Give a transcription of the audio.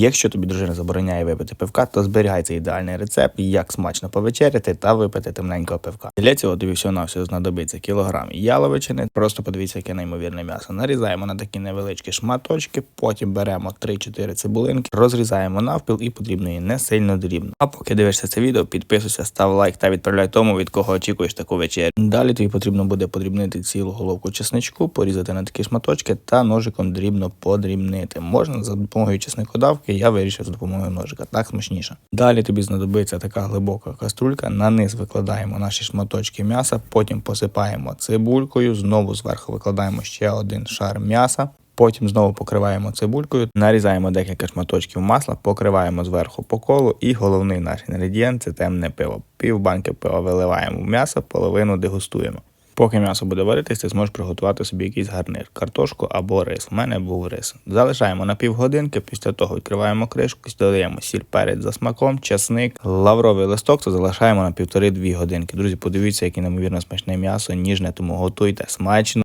Якщо тобі дружина забороняє випити пивка, то зберігай цей ідеальний рецепт, як смачно повечеряти та випити темненького пивка. Для цього тобі всього на все знадобиться кілограм яловичини. Просто подивіться, яке неймовірне м'ясо. Нарізаємо на такі невеличкі шматочки, потім беремо 3-4 цибулинки, розрізаємо навпіл і потрібно її не сильно дрібно. А поки дивишся це відео, підписуйся, став лайк та відправляй тому, від кого очікуєш таку вечерю. Далі тобі потрібно буде подрібнити цілу головку чесничку, порізати на такі шматочки та ножиком дрібно подрібнити. Можна за допомогою чесникодавки, я вирішив за допомогою ножика, так смачніше. Далі тобі знадобиться така глибока каструлька. На низ викладаємо наші шматочки м'яса, потім посипаємо цибулькою, знову зверху викладаємо ще один шар м'яса. Потім знову покриваємо цибулькою, нарізаємо декілька шматочків масла, покриваємо зверху по колу. І головний наш інгредієнт це темне пиво. Пів банки пива виливаємо в м'ясо, половину дегустуємо. Поки м'ясо буде варитись, ти зможеш приготувати собі якийсь гарнир, картошку або рис. У мене був рис. Залишаємо на півгодинки, після того відкриваємо кришку, додаємо сіль перець за смаком, часник, лавровий листок, то залишаємо на півтори-дві годинки. Друзі, подивіться, яке неймовірно смачне м'ясо, ніжне, тому готуйте смачно.